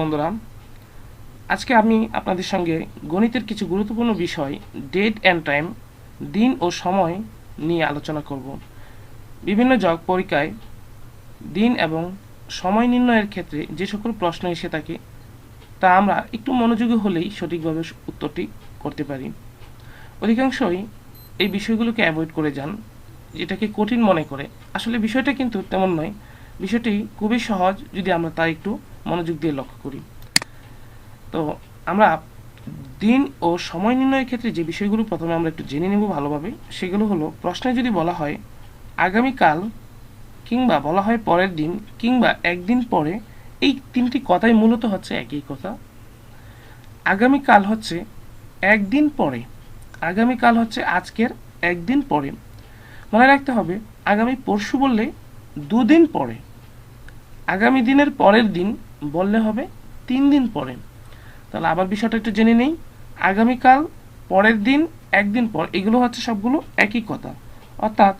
বন্ধুরা, আজকে আমি আপনাদের সঙ্গে গণিতের কিছু গুরুত্বপূর্ণ বিষয় ডেট অ্যান্ড টাইম দিন ও সময় নিয়ে আলোচনা করব। বিভিন্ন জগ পরীক্ষায় দিন এবং সময় নির্ণয়ের ক্ষেত্রে যে সকল প্রশ্ন এসে থাকে, তা আমরা একটু মনোযোগী হলেই সঠিকভাবে উত্তরটি করতে পারি। অধিকাংশই এই বিষয়গুলোকে অ্যাভয়েড করে যান, যেটাকে কঠিন মনে করে। আসলে বিষয়টা কিন্তু তেমন নয়। বিষয়টি খুবই সহজ যদি আমরা তা একটু মনোযোগ দিয়ে লক্ষ্য করি। তো আমরা দিন ও সময় নির্ণয়ের ক্ষেত্রে যে বিষয়গুলো প্রথমে আমরা একটু জেনে নেব ভালোভাবে, সেগুলো হলো প্রশ্নে যদি বলা হয়, আগামীকাল কিংবা বলা হয় পরের দিন কিংবা একদিন পরে এই তিনটি কথাই মূলত হচ্ছে একই কথা। আগামীকাল হচ্ছে একদিন পরে, আগামীকাল হচ্ছে আজকের একদিন পরে। মনে রাখতে হবে, আগামী পরশু বললে দুদিন পরে। আগামী দিনের পরের দিন বললে হবে তিন দিন পরে। তাহলে আবার বিষয়টা একটু জেনে নেই। আগামীকাল পরের দিন, একদিন পর, এগুলো হচ্ছে সবগুলো একই কথা। অর্থাৎ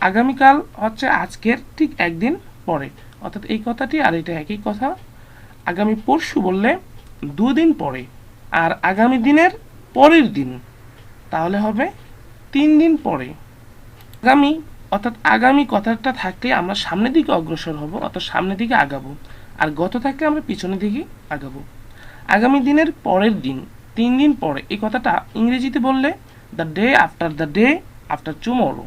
আগামীকাল হচ্ছে আজকের ঠিক একদিন পরে। অর্থাৎ এই কথাটি আর এটা একই কথা। আগামী পরশু বললে দুদিন পরে আর আগামী দিনের পরের দিন। তাহলে হবে তিন দিন পরে। আগামী অর্থাৎ আগামী কথাটা থাকলে আমরা সামনের দিকে অগ্রসর হব, অর্থাৎ সামনের দিকে আগাবো। আর গত থাকলে আমরা পিছনের দিকে আগাবো। আগামী দিনের পরের দিন, তিন দিন পরে এই কথাটা ইংরেজিতে বললে the day after the day after tomorrow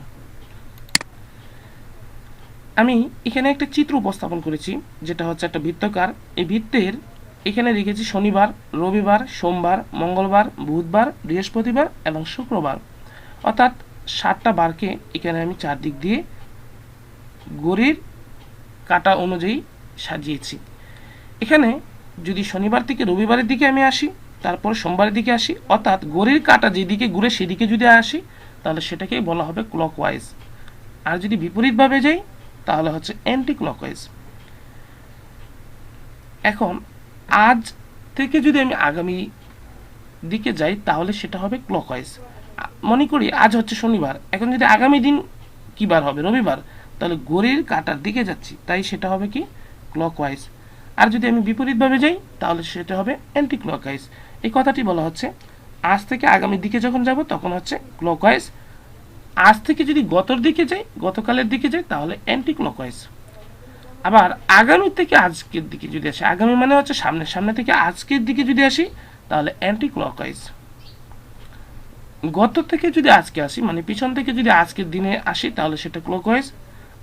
আমি এখানে একটা চিত্র উপস্থাপন করেছি, যেটা হচ্ছে একটা বৃত্তকার। এই বৃত্তের এখানে রেখেছি শনিবার, রবিবার, সোমবার, মঙ্গলবার, বুধবার, বৃহস্পতিবার এবং শুক্রবার। অর্থাৎ সাতটা বারকে এখানে আমি চারদিক দিয়ে গড়ির কাটা অনুযায়ী সাজিয়েছি। এখানে যদি শনিবার থেকে রবিবারের দিকে আমি আসি, তারপর সোমবারের দিকে আসি, অর্থাৎ গড়ির কাটা যেদিকে ঘুরে সেদিকে যদি আসি, তাহলে সেটাকেই বলা হবে ক্লকওয়াইজ আর যদি বিপরীতভাবে যাই, তাহলে হচ্ছে অ্যান্টি ক্লকওয়াইজ এখন, আজ থেকে যদি আমি আগামী দিকে যাই, তাহলে সেটা হবে ক্লকওয়াইজ মনে করি আজ হচ্ছে শনিবার। এখন যদি আগামী দিন কী বার হবে? রবিবার? তাহলে গড়ির কাটার দিকে যাচ্ছি। তাই সেটা হবে কি? ক্লকওয়াইজ আর যদি আমি বিপরীতভাবে যাই, তাহলে সেটা হবে অ্যান্টি ক্লকওয়াইজ এই কথাটি বলা হচ্ছে, আজ থেকে আগামী দিকে যখন যাব, তখন হচ্ছে ক্লকওয়াইজ আজ থেকে যদি গতর দিকে যাই, গতকালের দিকে যাই, তাহলে অ্যান্টি ক্লকওয়াইজ আবার আগামী থেকে আজকের দিকে যদি আসি, আগামী মানে হচ্ছে সামনের সামনে থেকে আজকের দিকে যদি আসি, তাহলে অ্যান্টি ক্লকওয়াইজ গত থেকে যদি আজকে আসি মানে পিছন থেকে যদি আজকের দিনে আসি, তাহলে সেটা ক্লকওয়াইজ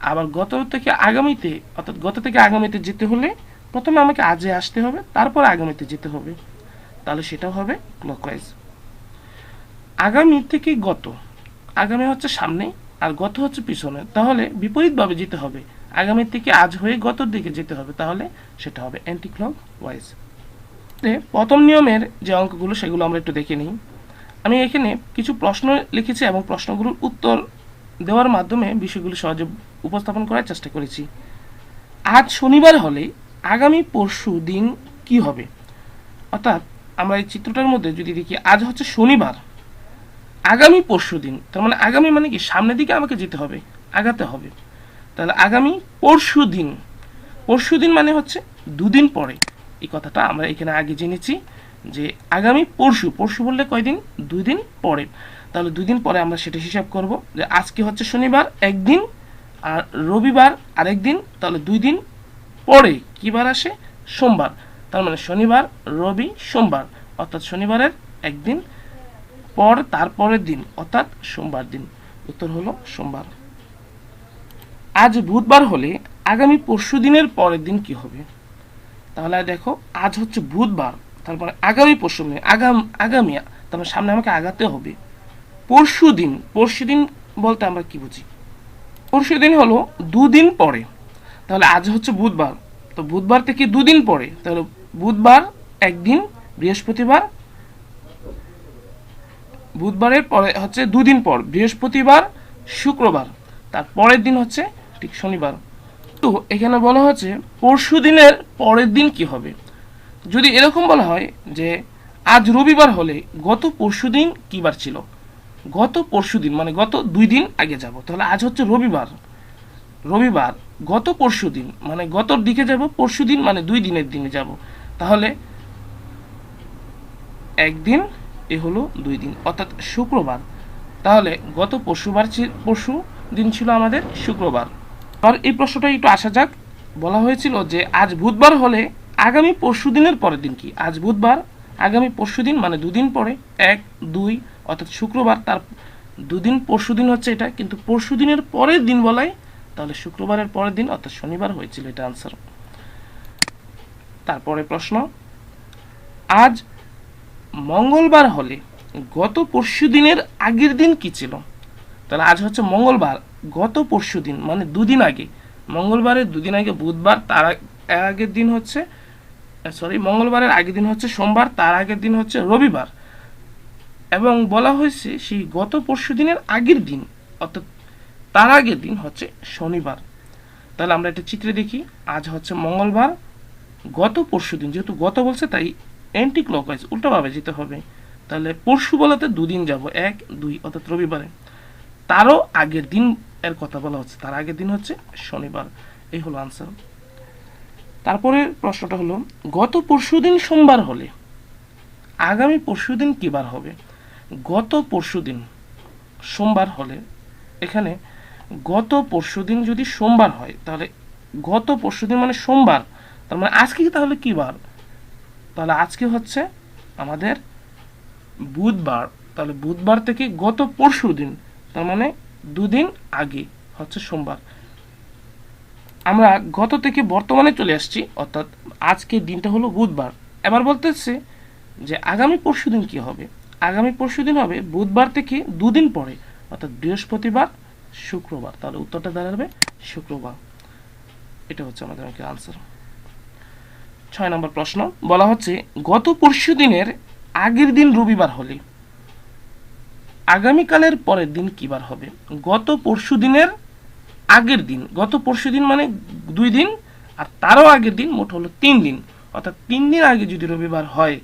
আবার গত থেকে আগামীতে, অর্থাৎ গত থেকে আগামীতে যেতে হলে প্রথমে আমাকে আজে আসতে হবে, তারপর আগামীতে যেতে হবে। তাহলে সেটাও হবে ক্লকওয়াইজ আগামী থেকে গত। আগামী হচ্ছে সামনে, আর গত হচ্ছে পিছনে। তাহলে বিপরীতভাবে যেতে হবে। আগামী থেকে আজ হয়ে গতর দিকে যেতে হবে, তাহলে সেটা হবে অ্যান্টি ক্লক ওয়াইজ প্রথম নিয়মের যে অঙ্কগুলো, সেগুলো আমরা একটু দেখে নিই। আমি এখানে কিছু প্রশ্ন লিখেছি এবং প্রশ্নগুলোর উত্তর দেওয়ার মাধ্যমে বিষয়গুলো সহজে উপস্থাপন করার চেষ্টা করেছি। আজ শনিবার হলে আগামী পরশু দিন কি হবে? অর্থাৎ আমরা এই চিত্রটার মধ্যে যদি দেখি, আজ হচ্ছে শনিবার। আগামী পরশু দিন, তার মানে আগামী মানে কি? সামনের দিকে আমাকে যেতে হবে, আগাতে হবে। তাহলে আগামী পরশু দিন পরশু দিন মানে হচ্ছে দুদিন পরে। এই কথাটা আমরা এখানে আগে জেনেছি। যে আগামী পরশু পরশু বললে কয়দিন? দুই দিন পরে। তাহলে দুই দিন পরে আমরা সেটা হিসাব করব যে আজকে হচ্ছে শনিবার, একদিন, আর রবিবার আরেকদিন, তাহলে দুই দিন পরে কী বার আসে? সোমবার। তার মানে শনিবার, রবি, সোমবার। অর্থাৎ শনিবারের একদিন পর তারপরের দিন, অর্থাৎ সোমবার দিন। উত্তর হলো সোমবার। আজ বুধবার হলে আগামী পরশু দিনের পরের দিন কি হবে? তাহলে দেখো, আজ হচ্ছে বুধবার। তারপরে আগামী পরশু আগাম আগামী তারপরে সামনে আমাকে আগাতে হবে। পরশু দিন পরশু দিন বলতে আমরা কি বুঝি? পরশু দিন হলো দুদিন পরে। তাহলে আজ হচ্ছে বুধবার। তো বুধবার থেকে দুদিন পরে। তাহলে বুধবার একদিন, বৃহস্পতিবার, বুধবারের পরে হচ্ছে দুদিন পর, বৃহস্পতিবার, শুক্রবার। তার পরের দিন হচ্ছে ঠিক শনিবার। তো এখানে বলা হচ্ছে পরশু দিনের পরের দিন কি হবে? যদি এরকম বলা হয় যে আজ রবিবার হলে গত পরশু দিন কী বার ছিল? গত পরশু দিন মানে গত দুই দিন আগে যাব। তাহলে আজ হচ্ছে রবিবার। রবিবার, গত পরশু দিন মানে গতর দিকে যাব, পরশু দিন মানে দুই দিনের দিনে যাব। তাহলে একদিন, এ হলো দুই দিন, অর্থাৎ শুক্রবার। তাহলে গত পরশুবার পরশু দিন ছিল আমাদের শুক্রবার। আর এই প্রশ্নটা একটু আসা যাক। বলা হয়েছিল যে আজ বুধবার হলে আগামী পরশু দিনের পরের দিন কি? আজ বুধবার, আগামী পরশু দিন মানে দুদিন পরে, এক, দুই, অর্থাৎ শুক্রবার, তার দুদিন পরশু দিন হচ্ছে এটা, কিন্তু পরশু দিনের পরের দিন বলাই, তাহলে শুক্রবারের পরের দিন, অর্থাৎ শনিবার হয়েছিল এটা আনসার তারপরে প্রশ্ন, আজ মঙ্গলবার হলে গত পরশু দিনের আগের দিন কি ছিল? তাহলে আজ হচ্ছে মঙ্গলবার, গত পরশু দিন মানে দুদিন আগে, মঙ্গলবারের দুদিন আগে, বুধবার, তার আগের দিন হচ্ছে সরি মঙ্গলবারের আগের দিন হচ্ছে সোমবার, তার আগের দিন হচ্ছে রবিবার। এবং বলা হয়েছে সেই গত পরশু দিনের আগের দিন, অর্থাৎ তার আগের দিন হচ্ছে শনিবার। তাহলে আমরা একটা চিত্রে দেখি, আজ হচ্ছে মঙ্গলবার, গত পরশু দিন, যেহেতু গত বলছে, তাই অ্যান্টি ক্লকওয়াইজ উল্টোভাবে যেতে হবে। তাহলে পরশু বলাতে দুদিন যাব, এক, দুই, অর্থাৎ রবিবারে। তারও আগের দিন এর কথা বলা হচ্ছে, তার আগের দিন হচ্ছে শনিবার। এই হলো আনসার তারপরে প্রশ্নটা হলো, গত পরশুদিন সোমবার হলে, আগামী পরশুদিন কি বার হবে? গত পরশুদিন সোমবার হলে, এখানে গত পরশুদিন যদি সোমবার হয়, তাহলে গত পরশুদিন মানে সোমবার, তার মানে আজকে তাহলে কি বার তাহলে আজকে হচ্ছে আমাদের বুধবার, তাহলে বুধবার থেকে গত পরশু দিন তার মানে দুদিন আগে হচ্ছে সোমবার। আমরা গত থেকে বর্তমানে চলে আসছি, অর্থাৎ আজকের দিনটা হলো বুধবার। এবার বলতেছে যে আগামী পরশু দিন কি হবে? আগামী পরশু দিন হবে বুধবার থেকে দুদিন পরে, অর্থাৎ বৃহস্পতিবার, শুক্রবার। তাহলে উত্তরটা দাঁড়াবে শুক্রবার। এটা হচ্ছে আমাদের অঙ্কের আনসার ছয় নম্বর প্রশ্ন, বলা হচ্ছে, গত পরশু দিনের আগের দিন রবিবার হলে আগামীকালের পরের দিন কি বার হবে? গত পরশু দিনের আগের দিন, গত পরশু দিন মানে দুই দিন, আর তারও আগের দিন মোট হলো তিন দিন। অর্থাৎ তিন দিন আগে যদি রবিবার হয়,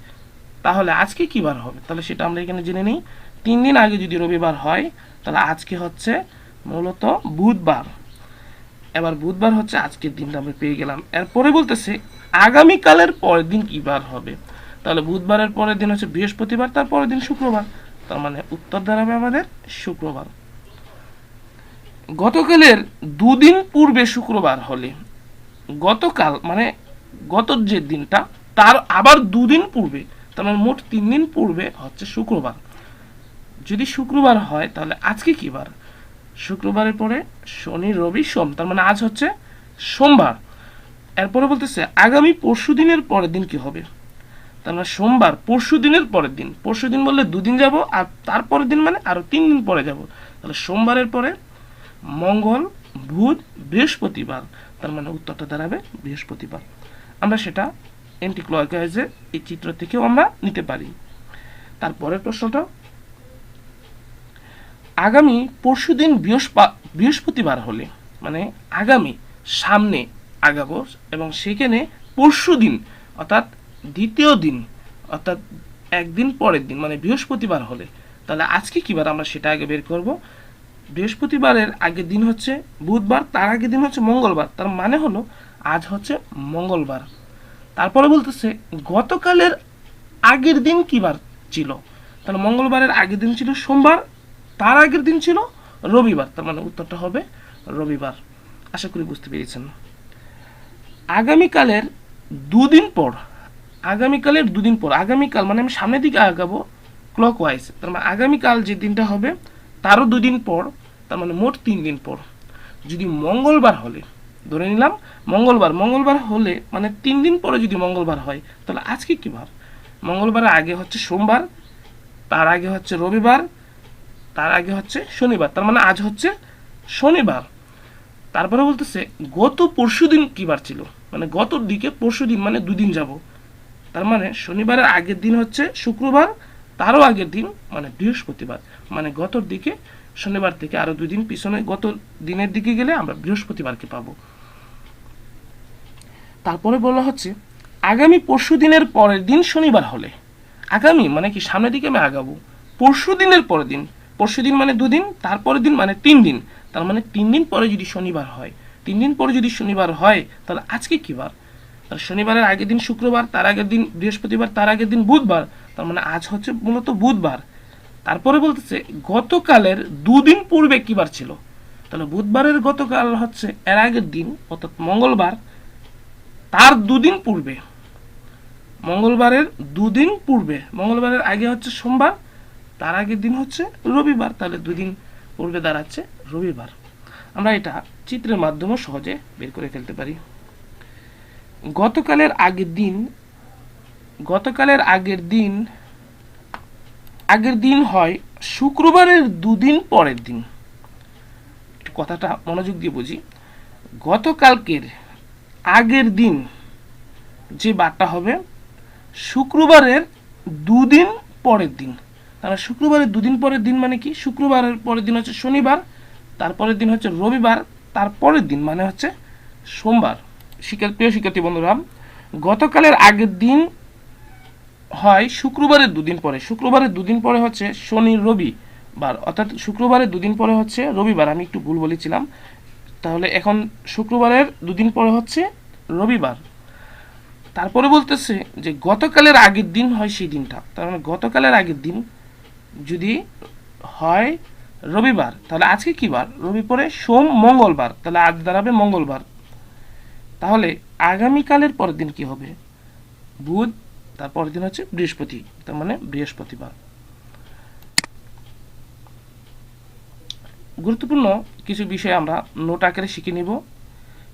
তাহলে আজকে কি বার হবে? তাহলে সেটা আমরা এখানে জেনে নিই। তিন দিন আগে যদি রবিবার হয়, তাহলে আজকে হচ্ছে মূলত বুধবার। এবার বুধবার হচ্ছে আজকের দিনটা আমরা পেয়ে গেলাম। এরপরে বলতেছে, আগামীকালের পরের দিন কি বার হবে? তাহলে বুধবারের পরের দিন হচ্ছে বৃহস্পতিবার তার পরের দিন শুক্রবার। তার মানে উত্তর দাঁড়াবে আমাদের শুক্রবার। গতকালের দুদিন পূর্বে শুক্রবার হলে, গতকাল মানে গত যে দিনটা, তার আবার দুদিন পূর্বে, তার মানে মোট তিন দিন পূর্বে হচ্ছে শুক্রবার। যদি শুক্রবার হয়, তাহলে আজকে কি বার? শুক্রবারের পরে শনি, রবি, সোম, তার মানে আজ হচ্ছে সোমবার। এরপরে বলতেছে, আগামী পরশু দিনের পরের দিন কি হবে? তার মানে সোমবার, পরশু দিনের পরের দিন। পরশু দিন বললে দুদিন যাব, আর তারপরের দিন মানে আরও তিন দিন পরে যাব। তাহলে সোমবারের পরে মঙ্গল, বুধ, বৃহস্পতিবার। তার মানে উত্তরটা দাঁড়াবে বৃহস্পতিবার। আমরা সেটা এন্টি ক্লকওয়াইজে এই চিত্র থেকেও আমরা নিতে পারি। তারপরের প্রশ্নটা, আগামী পরশুদিন বৃহস্পা- বৃহস্পতিবার হলে মানে আগামী সামনে আগাবো এবং সেখানে পরশুদিন অর্থাৎ দ্বিতীয় দিন, অর্থাৎ একদিন পরের দিন মানে বৃহস্পতিবার হলে, তাহলে আজকে কি বার আমরা সেটা আগে বের করব? বৃহস্পতিবারের আগের দিন হচ্ছে বুধবার, তার আগের দিন হচ্ছে মঙ্গলবার। তার মানে হলো আজ হচ্ছে মঙ্গলবার। তারপরে বলতেছে, গতকালের আগের দিন কি বার ছিল? তাহলে মঙ্গলবারের আগের দিন ছিল সোমবার, তার আগের দিন ছিল রবিবার। তার মানে উত্তরটা হবে রবিবার। আশা করি বুঝতে পেরেছেন। আগামীকালের দুদিন পর, আগামীকালের দুদিন পর, আগামীকাল মানে আমি সামনের দিকে আগাবো ক্লক ওয়াইজ তার মানে আগামীকাল যে দিনটা হবে তারও দুদিন পর, তার মানে মোট তিন দিন পর। যদি মঙ্গলবার হলে, ধরে নিলাম, মঙ্গলবার মঙ্গলবার হলে মানে তিন দিন পরে যদি মঙ্গলবার হয়, তাহলে আজকে কি বার মঙ্গলবারের আগে হচ্ছে সোমবার, তার আগে হচ্ছে রবিবার, তার আগে হচ্ছে শনিবার, তার মানে আজ হচ্ছে শনিবার। তারপরে বলতেছে, গত পরশু দিন কি বার ছিল? মানে গত দিকে পরশু দিন মানে দুদিন যাব। তার মানে শনিবারের আগের দিন হচ্ছে শুক্রবার তারও আগের দিন মানে বৃহস্পতিবার মানে গতর দিকে, শনিবার থেকে আরও দুই দিন পিছনে গত দিনের দিকে গেলে আমরা বৃহস্পতিবারকে পাবো। তারপরে বলা হচ্ছে, আগামী পরশু দিনের পরের দিন শনিবার হলে, আগামী মানে কি সামনের দিকে আমি আগাবো, পরশু দিনের পরের দিন, পরশু দিন মানে দুদিন, তারপরের দিন মানে তিন দিন, তার মানে তিন দিন পরে যদি শনিবার হয়, তিন দিন পরে যদি শনিবার হয়, তাহলে আজকে কি বার? আর শনিবারের আগের দিন শুক্রবার, তার আগের দিন বৃহস্পতিবার, তার আগের দিন বুধবার, তার মানে আজ হচ্ছে মূলত বুধবার। তারপরে বলতেছে, গতকালের দুদিন পূর্বে কি বার ছিল? তাহলে বুধবারের গতকাল হচ্ছে এর আগের দিন, অর্থাৎ মঙ্গলবার, তার দুদিন পূর্বে। মঙ্গলবারের দুদিন পূর্বে, মঙ্গলবারের আগে হচ্ছে সোমবার, তার আগের দিন হচ্ছে রবিবার, তাহলে দুদিন পূর্বে দাঁড়াচ্ছে রবিবার। আমরা এটা চিত্রের মাধ্যমে সহজে বের করে ফেলতে পারি। গতকালের আগের দিন, গতকালের আগের দিন আগের দিন হয় শুক্রবারের দুদিন পরের দিন। কথাটা মনোযোগ দিয়ে বুঝি। গতকালকের আগের দিন যে বারটা হবে, শুক্রবারের দুদিন পরের দিন। তাহলে শুক্রবারের দুদিন পরের দিন মানে কি? শুক্রবারের পরের দিন হচ্ছে শনিবার, তারপরের দিন হচ্ছে রবিবার, তারপরের দিন মানে হচ্ছে সোমবার। প্রিয় শিক্ষার্থী বন্ধুরা, গতকালের আগের দিন হয় শুক্রবারের দুদিন পরে। শুক্রবারের দুদিন পরে হচ্ছে শনি রবি বার অর্থাৎ শুক্রবারের দুদিন পরে হচ্ছে রবিবার। আমি একটু ভুল বলেছিলাম। তাহলে এখন শুক্রবারের দুদিন পরে হচ্ছে রবিবার। তারপরে বলতেছে যে গতকালের আগের দিন হয় সেই দিনটা। তার মানে গতকালের আগের দিন যদি হয় রবিবার, তাহলে আজকে কি বার? রবি পরে সোম মঙ্গলবার। তাহলে আজ দাঁড়াবে মঙ্গলবার। তাহলে আগামীকালের পরের দিন কি হবে? বুধ তারপরের দিন হচ্ছে বৃহস্পতি, তার মানে বৃহস্পতিবার। গুরুত্বপূর্ণ কিছু বিষয় আমরা নোট আকারে শিখে নিব।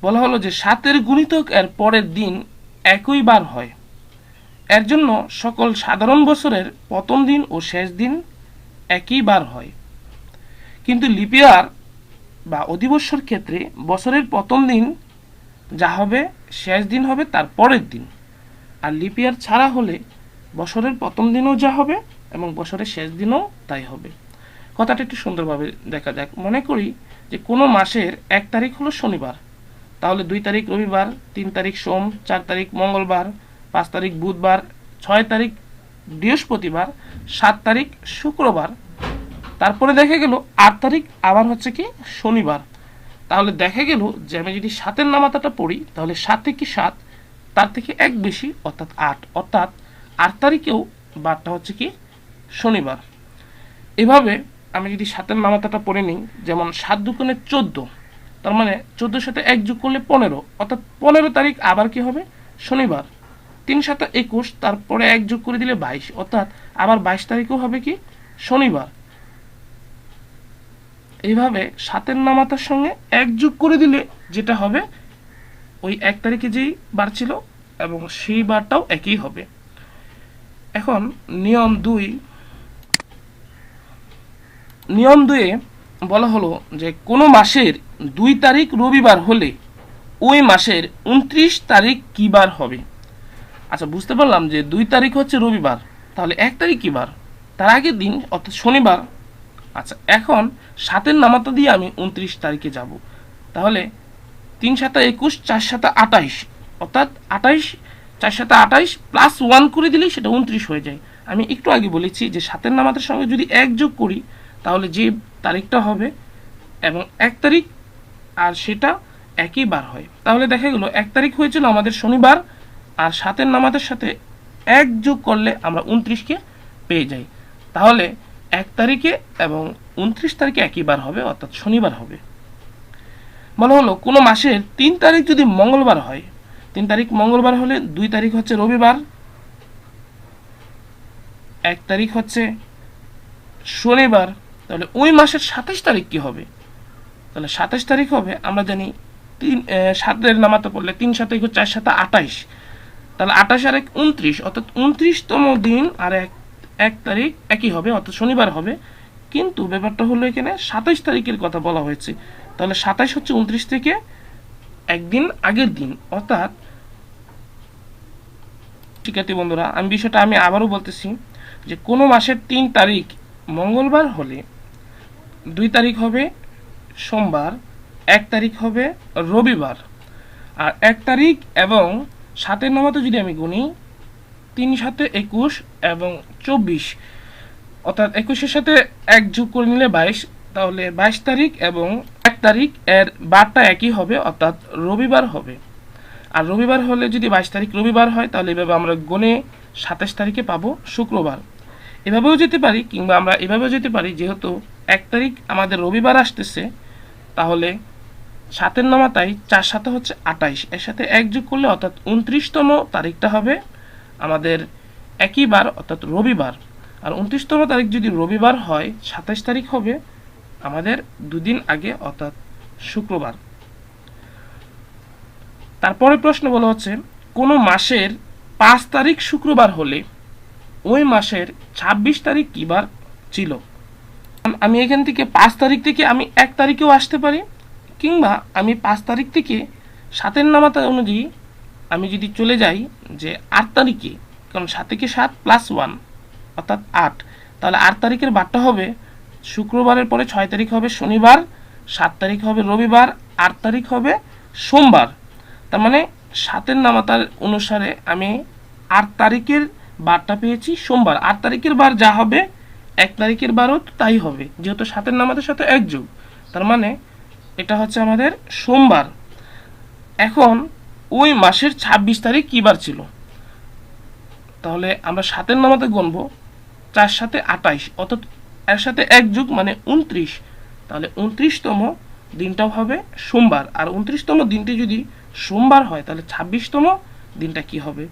বলা হলো যে সাতের গুণিতক এর পরের দিন একই বার হয়। এর জন্য সকল সাধারণ বছরের প্রথম দিন ও শেষ দিন একই বার হয়। কিন্তু লিপিয়ার বা অধিবর্ষর ক্ষেত্রে বছরের প্রথম দিন যা হবে শেষ দিন হবে, তার পরের দিন। আর লিপিয়ার ছাড়া হলে বছরের প্রথম দিনও যা হবে এবং বছরের শেষ দিনও তাই হবে। কথাটা একটু সুন্দরভাবে দেখা যাক। মনে করি যে কোনো মাসের এক তারিখ হলো শনিবার। তাহলে দুই তারিখ রবিবার, তিন তারিখ সোম, চার তারিখ মঙ্গলবার, পাঁচ তারিখ বুধবার, ছয় তারিখ বৃহস্পতিবার, সাত তারিখ শুক্রবার। তারপরে দেখা গেল, আট তারিখ আবার হচ্ছে কি শনিবার। তাহলে দেখা গেল যে আমি যদি সাতের নামাতাটা পড়ি, তাহলে সাত থেকে সাত? তার থেকে এক বেশি, অর্থাৎ আট। অর্থাৎ আট তারিখেও বারটা হচ্ছে কি? শনিবার। এভাবে আমি যদি সাতের নামাতাটা পড়ে নিই, যেমন সাত দুকোণে চোদ্দ, তার মানে চোদ্দোর সাথে এক যোগ করলে পনেরো, অর্থাৎ পনেরো তারিখ আবার কি হবে? শনিবার। তিন সাথে একুশ, তারপরে এক যোগ করে দিলে বাইশ, অর্থাৎ আবার বাইশ তারিখও হবে কি? শনিবার। এইভাবে সাতের নামাতার সঙ্গে এক যোগ করে দিলে যেটা হবে, ওই এক তারিখে যেই বার ছিল এবং সেই বারটাও একই হবে। এখন নিয়ম দুই। নিয়ম দুয়ে বলা হলো যে কোনো মাসের দুই তারিখ রবিবার হলে ওই মাসের উনত্রিশ তারিখ কী বার হবে? আচ্ছা বুঝতে পারলাম যে দুই তারিখ হচ্ছে রবিবার, তাহলে এক তারিখ কী বার? তার আগের দিন, অর্থাৎ শনিবার আচ্ছা এখন সাতের নামাতা দিয়ে আমি উনত্রিশ তারিখে যাব। তাহলে তিন সাতা একুশ, চার সাতা আটাইশ। অর্থাৎ আটাইশ, চার সাতা আটাইশ প্লাস ওয়ান করে দিলেই সেটা উনত্রিশ হয়ে যায়। আমি একটু আগে বলেছি যে সাতের নামাতের সঙ্গে যদি এক যোগ করি, তাহলে যে তারিখটা হবে এবং এক তারিখ আর সেটা একই বার হয়। তাহলে দেখা গেল, এক তারিখ হয়েছিল আমাদের শনিবার আর সাতের নামাতের সাথে এক যোগ করলে আমরা উনত্রিশকে পেয়ে যাই। তাহলে এক তারিখে এবং উনত্রিশ তারিখে একই বার হবে, অর্থাৎ শনিবার হবে। বলা হলো, কোনো মাসের তিন তারিখ যদি মঙ্গলবার হয়, তিন তারিখ মঙ্গলবার হলে দুই তারিখ হচ্ছে রবিবার, এক তারিখ হচ্ছে শনিবার, তাহলে ওই মাসের সাতাশ তারিখ কি হবে? তাহলে সাতাশ তারিখ হবে, আমরা জানি তিন সাতের নামাতে পড়লে তিন সাতাইশ চার সাথে আটাইশ তাহলে আঠাশ আর এক উনত্রিশ, অর্থাৎ উনত্রিশতম দিন আর এক এক তারিখ একই হবে, অর্থাৎ শনিবার হবে। কিন্তু ব্যাপারটা হলো এখানে সাতাইশ তারিখের কথা বলা হয়েছে। তাহলে সাতাইশ হচ্ছে উনত্রিশ থেকে একদিন আগের দিন, অর্থাৎ শিক্ষার্থী বন্ধুরা, আমি বিষয়টা আমি আবারও বলতেছি যে কোনো মাসের তিন তারিখ মঙ্গলবার হলে দুই তারিখ হবে সোমবার, এক তারিখ হবে রবিবার। আর এক তারিখ এবং সাতের নামাতে যদি আমি গুনি তিন সাথে একুশ এবং চব্বিশ। অর্থাৎ একুশের সাথে এক যোগ করে নিলে বাইশ, তাহলে বাইশ তারিখ এবং এক তারিখ এর বারটা একই হবে, অর্থাৎ রবিবার হবে। আর রবিবার হলে যদি বাইশ তারিখ রবিবার হয়, তাহলে এভাবে আমরা গনে সাতাশ তারিখে পাবো শুক্রবার। এভাবেও যেতে পারি, কিংবা আমরা এভাবেও যেতে পারি, যেহেতু এক তারিখ আমাদের রবিবার আসতেছে, তাহলে সাতের নামাতাই চার সাথে হচ্ছে আটাইশ। এর সাথে এক যোগ করলে অর্থাৎ উনত্রিশতম তারিখটা হবে আমাদের একই বার, অর্থাৎ রবিবার। আর উনত্রিশতম তারিখ যদি রবিবার হয়, সাতাইশ তারিখ হবে আমাদের দুদিন আগে, অর্থাৎ শুক্রবার। তারপরে প্রশ্ন বলা হচ্ছে, কোনো মাসের পাঁচ তারিখ শুক্রবার হলে ওই মাসের ছাব্বিশ তারিখ কী বার ছিল? আমি এখান থেকে পাঁচ তারিখ থেকে আমি এক তারিখেও আসতে পারি, কিংবা আমি পাঁচ তারিখ থেকে সাতের নামাতা অনুযায়ী আমি যদি চলে যাই যে আট তারিখে, কারণ সাত থেকে সাত প্লাস ওয়ান অর্থাৎ আট, তাহলে আট তারিখের বারটা হবে শুক্রবারের পরে ছয় তারিখ হবে শনিবার, সাত তারিখ হবে রবিবার, আট তারিখ হবে সোমবার। তার মানে সাতের নামাতার অনুসারে আমি আট তারিখের বারটা পেয়েছি সোমবার। আট তারিখের বার যা হবে, এক তারিখের বারও তাই হবে, যেহেতু সাতের নামাতের সাথে এক যোগ তার মানে এটা হচ্ছে আমাদের সোমবার। এখন ওই মাসের ছাব্বিশ তারিখ কী বার ছিল? তাহলে আমরা সাতের নামাতে গণবো চার সাথে আটাইশ, অর্থাৎ এর সাথে এক যুগ মানে উনত্রিশ তাহলে উনত্রিশতম দিনটাও হবে সোমবার, আর উনত্রিশতম দিনটি যদি সোমবার হয়, তাহলে ছাব্বিশতম দিনটা কি হবে?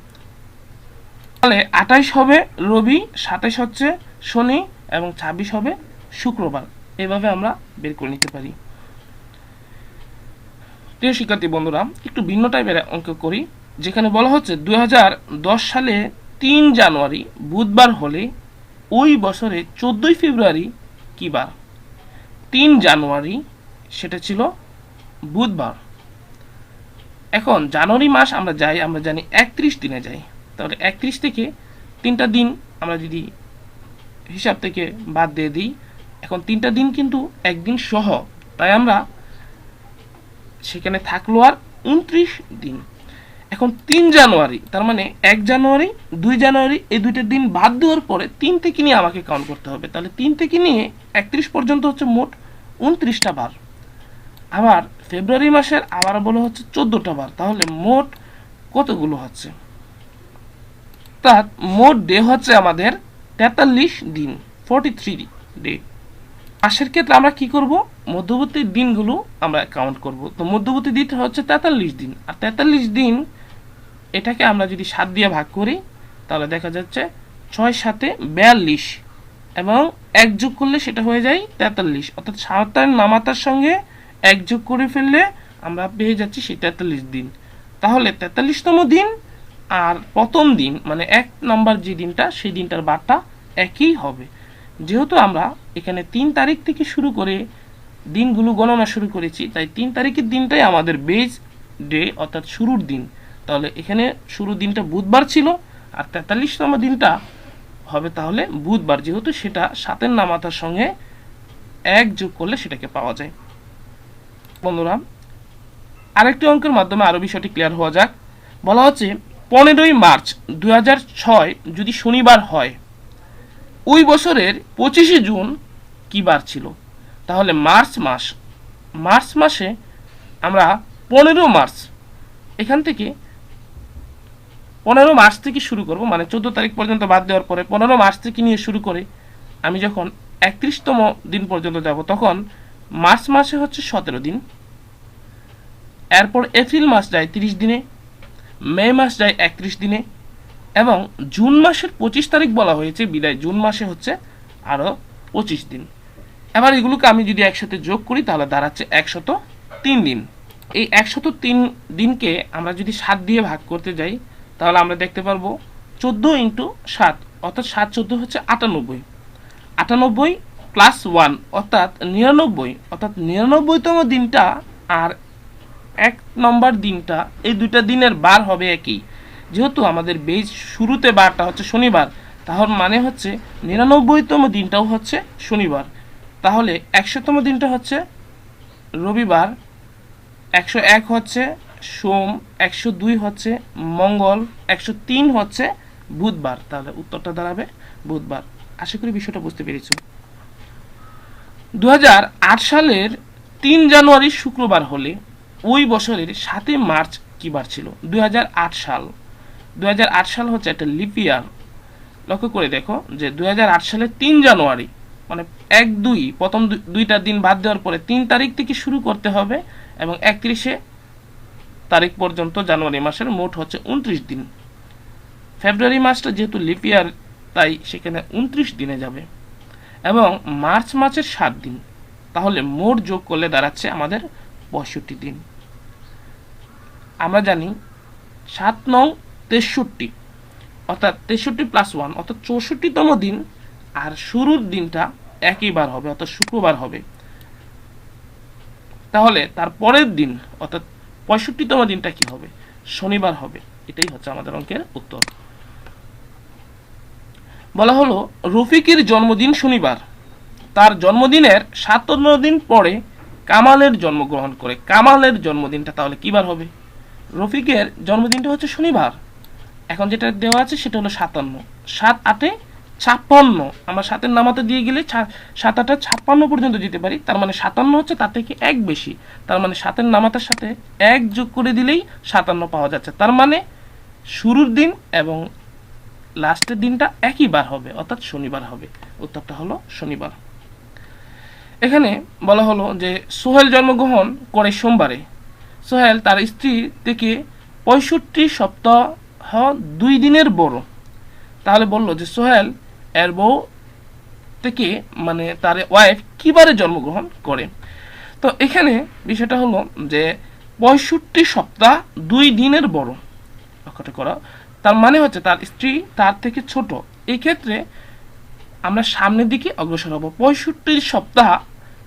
তাহলে আটাইশ হবে রবি, সাতাইশ হচ্ছে শনি, এবং ছাব্বিশ হবে শুক্রবার। এভাবে আমরা বের করে নিতে পারি। প্রিয় শিক্ষার্থী বন্ধুরা, একটু ভিন্ন টাইপের অঙ্ক করি, যেখানে বলা হচ্ছে দুই হাজার দশ সালে তিন জানুয়ারি, বুধবার হলে ওই বছরে চোদ্দোই ফেব্রুয়ারি কী বার? তিন জানুয়ারি, সেটা ছিল বুধবার। এখন জানুয়ারি মাস আমরা যাই, আমরা জানি একত্রিশ দিনে যাই। তাহলে একত্রিশ থেকে তিনটা দিন আমরা যদি হিসাব থেকে বাদ দিয়ে দিই, এখন তিনটা দিন কিন্তু একদিন সহ। তাই আমরা সেখানে থাকল আর উনত্রিশ দিন। এখন তিন জানুয়ারি, তার মানে এক জানুয়ারি, দুই জানুয়ারি, এই দুইটা দিন বাদ দেওয়ার পরে তিন থেকে নিয়ে আমাকে কাউন্ট করতে হবে। তাহলে তিন থেকে নিয়ে একত্রিশ পর্যন্ত হচ্ছে মোট উনত্রিশটা বার। আবার ফেব্রুয়ারি মাসের আবার বলা হচ্ছে চোদ্দোটা বার, তাহলে মোট কতগুলো হচ্ছে? অর্থাৎ মোট ডে হচ্ছে আমাদের তেতাল্লিশ দিন ফর্টি থ্রি ডে মাসের ক্ষেত্রে আমরা কি করব? মধ্যবর্তী দিনগুলো আমরা কাউন্ট করব। তো মধ্যবর্তী দিনটা হচ্ছে তেতাল্লিশ দিন। আর তেতাল্লিশ দিন, এটাকে আমরা যদি সাত দিয়ে ভাগ করি, তাহলে দেখা যাচ্ছে ছয় সাতে বিয়াল্লিশ এবং এক যোগ করলে সেটা হয়ে যায় তেতাল্লিশ। অর্থাৎ সাঁতার নামাতার সঙ্গে এক যোগ করে ফেললে আমরা পেয়ে যাচ্ছি সেই তেতাল্লিশ দিন। তাহলে তেতাল্লিশতম দিন আর প্রথম দিন মানে এক নম্বর যে দিনটা, সেই দিনটার বারটা একই হবে। যেহেতু আমরা এখানে তিন তারিখ থেকে শুরু করে দিনগুলো গণনা শুরু করেছি, তাই তিন তারিখের দিনটাই আমাদের বেজ ডে অর্থাৎ শুরুর দিন। তাহলে এখানে শুরুর দিনটা বুধবার ছিল, আর তেতাল্লিশতম দিনটা হবে তাহলে বুধবার, যেহেতু সেটা সাতের নামাতার সঙ্গে এক যোগ করলে সেটাকে পাওয়া যায়। বন্ধুরা, আরেকটি অঙ্কের মাধ্যমে আরও বিষয়টি ক্লিয়ার হওয়া যাক। বলা হচ্ছে পনেরোই মার্চ দু হাজার ছয় যদি শনিবার হয় ওই বছরের পঁচিশে জুন কী বার ছিল? তাহলে মার্চ মাস। মার্চ মাসে আমরা পনেরো মার্চ। এখান থেকে পনেরো মার্চ থেকে শুরু করব মানে চোদ্দ তারিখ পর্যন্ত বাদ দেওয়ার পরে পনেরো মার্চ থেকে নিয়ে শুরু করে আমি যখন একত্রিশতম দিন পর্যন্ত যাব, তখন মার্চ মাসে হচ্ছে সতেরো দিন। এরপর এপ্রিল মাস যায় তিরিশ দিনে, মে মাস যায় একত্রিশ দিনে এবং জুন মাসের পঁচিশ তারিখ বলা হয়েছে, বিদায়। জুন মাসে হচ্ছে আরও পঁচিশ দিন। এবার এগুলোকে আমি যদি একসাথে যোগ করি, তাহলে দাঁড়াচ্ছে একশত তিন দিন। এই একশত তিন দিনকে আমরা যদি সাত দিয়ে ভাগ করতে যাই, তাহলে আমরা দেখতে পারব চোদ্দ ইন্টু সাত, অর্থাৎ সাত চোদ্দ হচ্ছে আটানব্বই। আটানব্বই প্লাস ওয়ান, অর্থাৎ নিরানব্বই, অর্থাৎ নিরানব্বইতম দিনটা আর এক নম্বর দিনটা, এই দুইটা দিনের বার হবে একই। যেহেতু আমাদের বেজ শুরুতে বারটা হচ্ছে শনিবার তাহলে মানে হচ্ছে নিরানব্বইতম দিনটাও হচ্ছে শনিবার। তাহলে একশোতম দিনটা হচ্ছে রবিবার, একশো এক হচ্ছে সোম, একশো দুই হচ্ছে মঙ্গল, একশো তিন হচ্ছে বুধবার। তাহলে উত্তরটা দাঁড়াবে বুধবার। আশা করি বিষয়টা বুঝতে পেরেছ। দু সালের তিন জানুয়ারি শুক্রবার হলে ওই বছরের সাতই মার্চ কী বার ছিল? দু হাজার আট সাল। দুই হাজার আট সাল হচ্ছে একটা লিপ ইয়ার লক্ষ্য করে দেখো যে দুই সালের তিন জানুয়ারি মানে এক দুই, প্রথম দু- দুইটা দিন বাদ দেওয়ার পরে তিন তারিখ থেকে শুরু করতে হবে এবং একত্রিশে তারিখ পর্যন্ত জানুয়ারি মাসের মোট হচ্ছে উনত্রিশ দিন। ফেব্রুয়ারি মাসটা যেহেতু লিপ ইয়ার তাই সেখানে উনত্রিশ দিনে যাবে। এবং মার্চ মাসের সাত দিন, তাহলে মোট যোগ করলে দাঁড়াচ্ছে আমাদের পঁয়ষট্টি দিন। আমরা জানি সাত নং তেষট্টি। অর্থাৎ তেষট্টি প্লাস ওয়ান অর্থাৎ চৌষট্টিতম দিন, আর শুরুর দিনটা একইবার হবে, অর্থাৎ শুক্রবার হবে। তাহলে তার পরের দিন, অর্থাৎ পঁয়ষট্টিতম দিনটা কি হবে? শনিবার হবে। এটাই হচ্ছে আমাদের অঙ্কের উত্তর। বলা হলো, রফিকের জন্মদিন শনিবার। তার জন্মদিনের সাতান্ন দিন পরে কামালের জন্মগ্রহণ করে। কামালের জন্মদিনটা তাহলে কিবার হবে? রফিকের জন্মদিনটা হচ্ছে শনিবার। এখন যেটা দেওয়া আছে সেটা হলো সাতান্ন। সাত আটে ছাপ্পান্ন। আমরা সাতের নামাতে দিয়ে গেলে সাত আটে ছাপ্পান্ন পর্যন্ত যেতে পারি। তার মানে সাতান্ন হচ্ছে তার থেকে এক বেশি। তার মানে সাতের নামাতার সাথে এক যোগ করে দিলেই সাতান্ন পাওয়া যাচ্ছে। তার মানে শুরুর দিন এবং লাস্টের দিনটা একই বার হবে, অর্থাৎ শনিবার হবে। উত্তরটা হলো শনিবার। এখানে বলা হলো যে সোহেল জন্মগ্রহণ করে সোমবারে। সোহেল তার স্ত্রী থেকে পঁয়ষট্টি সপ্তাহ দুই দিনের বড়। তাহলে বলল যে, সোহেল, এর বউ থেকে মানে তার ওয়াইফ কিবারে জন্মগ্রহণ করে। তো এখানে বিষয়টা হলো যে, পঁয়ষট্টি সপ্তাহ দুই দিনের বড়। লক্ষ্যটা করা তার মানে হচ্ছে তার স্ত্রী তার থেকে ছোট। এই ক্ষেত্রে আমরা সামনের দিকে অগ্রসর হব। পঁয়ষট্টি সপ্তাহ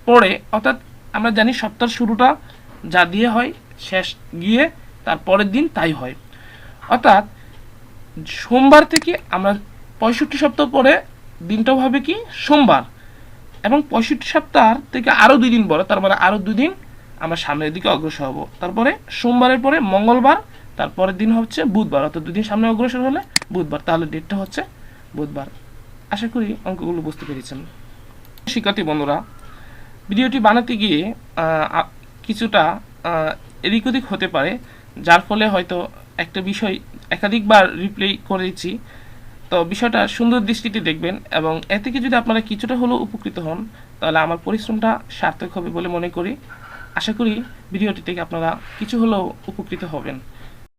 পরে, অর্থাৎ আমরা জানি সপ্তাহ শুরুটা যা দিয়ে হয়, শেষ গিয়ে তার পরের দিন তাই হয়। অর্থাৎ সোমবার থেকে আমরা পঁয়ষট্টি সপ্তাহ পরে দিনটাও হবে কি? সোমবার। এবং পঁয়ষট্টি সপ্তাহ থেকে আরও দুই দিন বড় তার মানে আরও দুই দিন আমরা সামনের দিকে অগ্রসর হব। তারপরে সোমবারের পরে মঙ্গলবার, তারপরের দিন হচ্ছে বুধবার। অর্থাৎ দুদিন সামনে অগ্রসর হলে বুধবার। তাহলে ডেটটা হচ্ছে বুধবার। আশা করি অঙ্কগুলো বুঝতে পেরেছেন। শিক্ষার্থী বন্ধুরা, ভিডিওটি বানাতে গিয়ে কিছুটা এদিক ওদিক হতে পারে, যার ফলে হয়তো একটা বিষয় একাধিকবার রিপ্লে করেছি। তো বিষয়টা সুন্দর দৃষ্টিতে দেখবেন এবং এ থেকে যদি আপনারা কিছুটা হলেও উপকৃত হন, তাহলে আমার পরিশ্রমটা সার্থক হবে বলে মনে করি। আশা করি ভিডিওটি থেকে আপনারা কিছু হলেও উপকৃত হবেন।